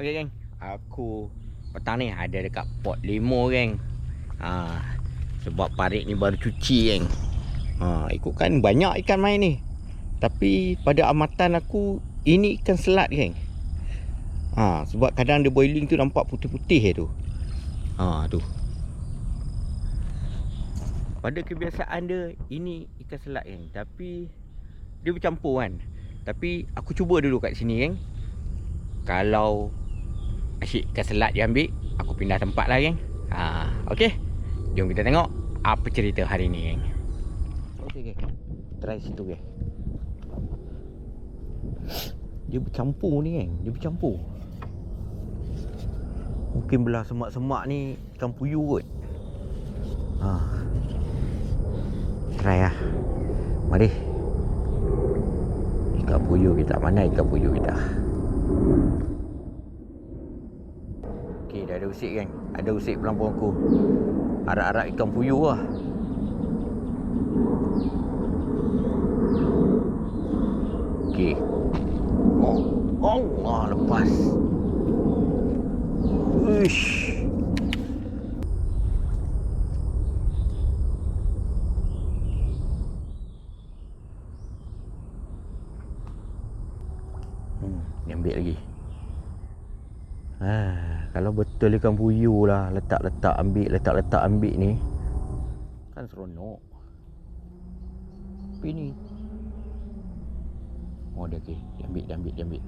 Okey geng, aku petang ni ada dekat pot limo geng. Ha, sebab parik ni baru cuci geng. Ha, ikutkan banyak ikan main ni. Tapi pada amatan aku ini ikan selat geng. Ha, sebab kadang dia boiling tu nampak putih-putih tu. Ha, tu. Pada kebiasaan dia ini ikan selat geng, tapi dia bercampur kan. Tapi aku cuba dulu kat sini geng. Kalau asyik ikan selat dia ambil, aku pindah tempat lah geng. Ha, okey. Jom kita tengok apa cerita hari ni geng. Okey geng. Try situ geng. Dia bercampur ni geng, dia bercampur. Mungkin belah semak-semak ni ikan puyuh kot. Ha. Try lah. Mari. Ikan puyuh kita. Mana ikan puyuh kita? Usik kan? Ada usik pelampung aku. Harap-harap ikan puyuh lah. Okey. Oh, Allah lepas. Uish. Hmm, ambil lagi. Ha, kalau betul ikan puyuh lah letak-letak ambil, letak-letak ambil ni kan seronok. Tapi ni Oh dia okey, dia ambil, dia ambil, dia ambil.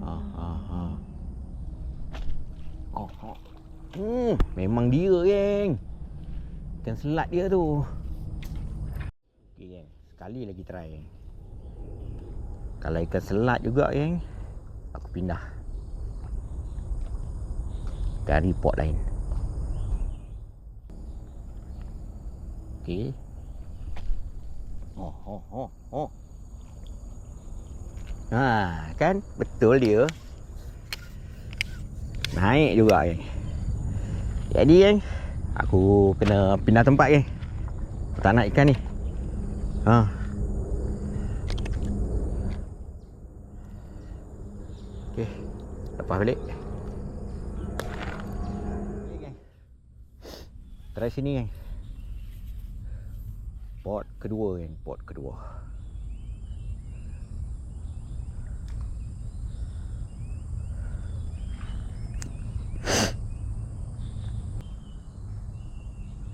Ha ha ha. Oh, oh. Hmm, memang dia geng. Ikan selat dia tu. Okey geng, sekali lagi try geng. Kalau ikan selat juga geng, aku pindah. Cari pot lain. Okey. Oh, oh, oh, oh. Ha, kan? Betul dia. Naik juga geng. Jadi geng, aku kena pindah tempat geng. Aku tak nak ikan ni. Ha. Okey. Lepas balik. Okey geng. Try sini geng. Pot kedua geng, pot kedua.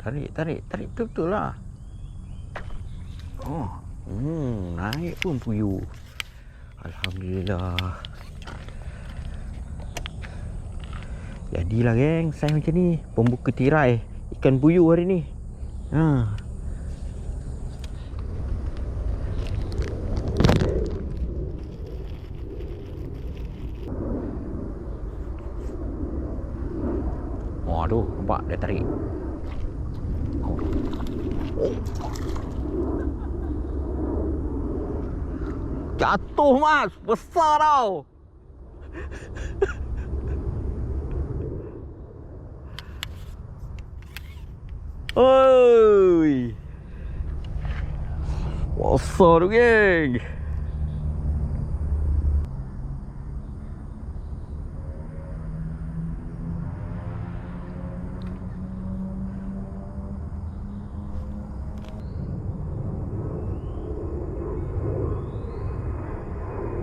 Tarik, tarik, tarik betul-betul lah. Oh, hmm, naik pun puyuh. Alhamdulillah. Jadilah geng, saya macam ni. Pembuka tirai ikan puyuh hari ni. Ha. Waduh, nampak dia tarik. Jatuh mas, besar tau. Oi. Besar tu geng.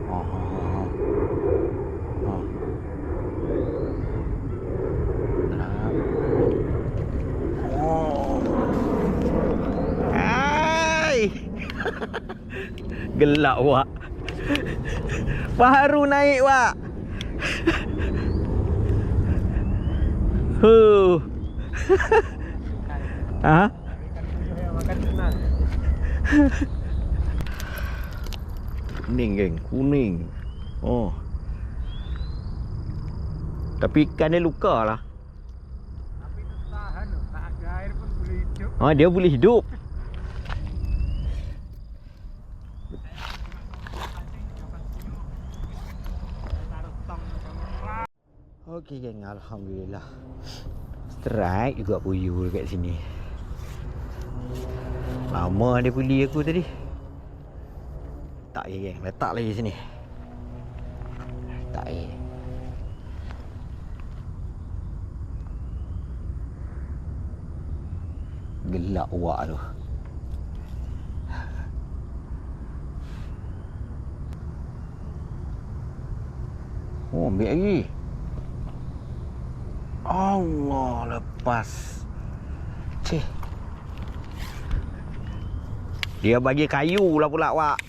Ha, ha, ha, ha. Ha. Oh. Hai. Gelak wak. Baru naik wak. Huh. ha? Kuning geng, kuning. Oh. Tapi ikan dia luka lah. Tapi tu tahan. Tak ada air pun boleh hidup. Ha, dia boleh hidup. Okey geng, Alhamdulillah. Strike juga puyuh dekat sini. Lama dia puli aku tadi. Tak geng, letak lagi sini. Tak geng Gelak uak tu. Oh, ambil lagi. Allah lepas. Cih. Dia bagi kayu lah pula awak.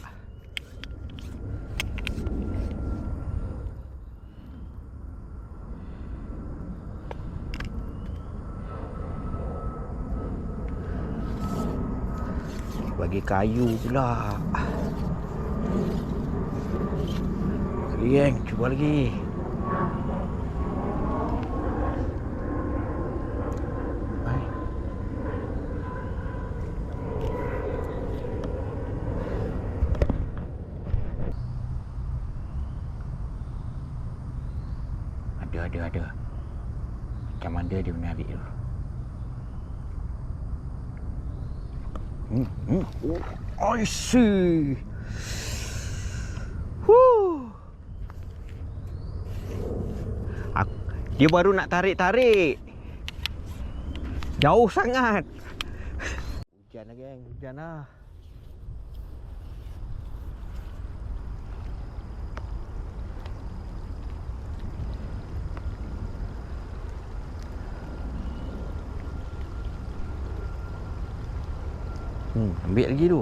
Bagi kayu pula. Lagi geng, cuba lagi. Ada, ada, ada. Macam mana dia menarik tu? Hmm, hmm. Oh, I see. Aku, dia baru nak tarik-tarik. Jauh sangat. Hujan lah geng, hujan lah. Hmm, ambil lagi tu.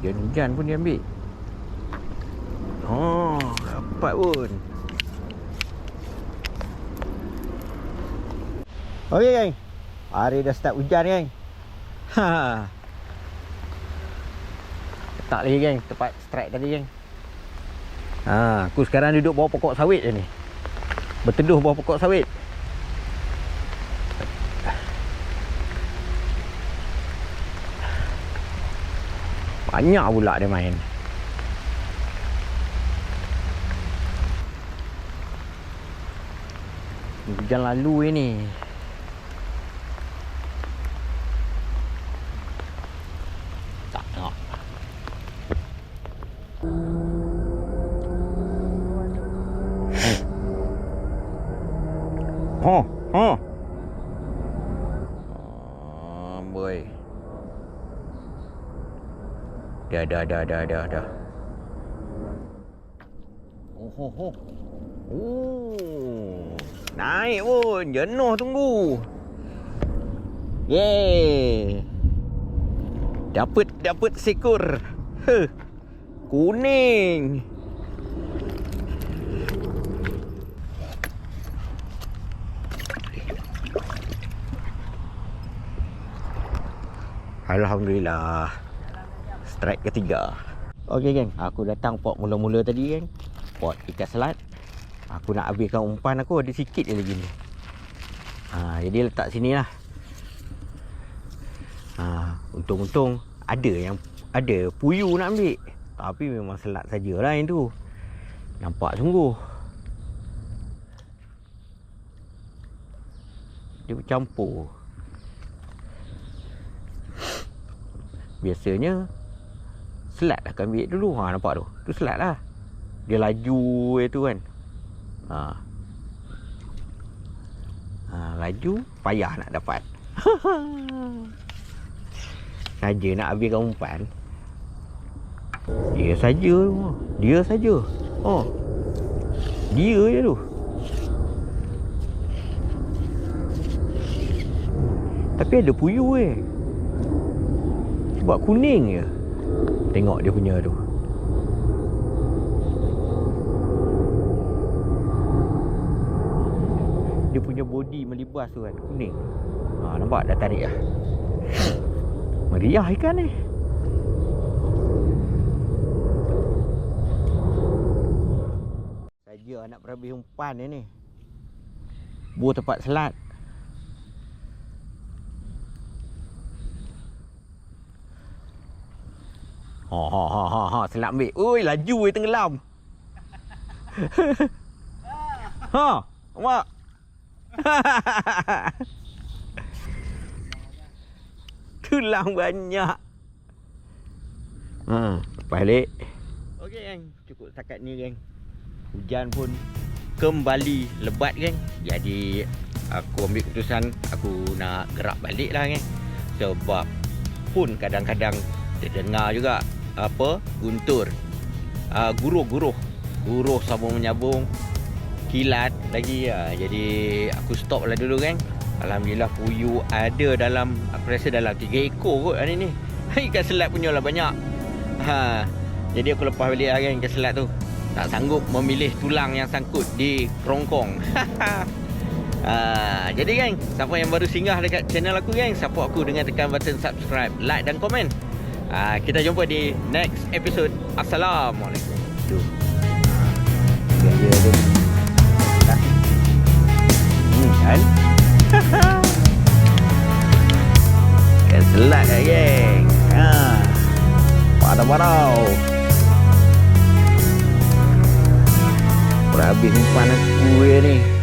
Hujan-hujan pun dia ambil. Oh, dapat pun. Okey, geng. Hari dah start hujan, geng. Ha. Tak lagi, geng. Tempat strike tadi, geng. Ha, aku sekarang duduk bawah pokok sawit je ni. Berteduh bawah pokok sawit. Banyak pula dia main. Hujan lalu ini. Tak. Oh, oh. Oh, Dah, dah, dah, dah, dah, dah. Oh, oh, oh. Oh. Naik pun. Jenuh tunggu. Yeay. Dapat, dapat seekor. Huh. Kuning. Alhamdulillah. Strike ketiga. Okey geng, aku datang pot mula-mula tadi geng. Pot ikan selat. Aku nak habiskan umpan aku ada sikit je lagi ni. Ha, jadi letak sini lah. Ha, untung-untung ada yang ada puyu nak ambil. Tapi memang selat sajalah yang tu. Nampak sungguh. Dia bercampur. Biasanya Selat lah akan ambil dulu. Ha, Nampak tu? Tu selat lah. Dia laju itu kan. Ha. ha. Laju Payah nak dapat. Saja nak habiskan umpan. Dia saja Dia saja. Oh Dia je tu. Tapi ada puyuh eh. Sebab kuning je Tengok dia punya tu. Dia punya body melibas tu kan Kuning. Ha, Nampak dah tarik lah. Meriah ikan ni. Saja nak berhabis umpan dia ni. Buah tempat selat Ha ha ha ha ha selap ambil. Oi laju dia tenggelam. ha, mak. Tulang banyak. Ha, balik. Okey geng, cukup setakat ni geng. Hujan pun kembali lebat geng. Jadi aku ambil keputusan aku nak gerak balik lah kan. Sebab pun kadang-kadang terdengar juga apa guntur. Uh, guruh-guruh. Guruh sambung menyambung kilat lagi ya. Jadi aku stop lah dulu kan. Alhamdulillah puyuh ada dalam aku rasa dalam 3 ekor kot hari ni. Ikan selat punya lah banyak. Ha. Jadi aku lepas balik lah kan ikan selat tu. Tak sanggup memilih tulang yang sangkut di kerongkong. ha. Jadi gang, siapa yang baru singgah dekat channel aku gang, support aku dengan tekan button subscribe, like dan komen. Ha. Kita jumpa di next episode. Assalamualaikum. Gaya tu. Dah. Hmm, kan? Ikan selat lah geng ha. Padau-padau Udah habis umpan aku ya ni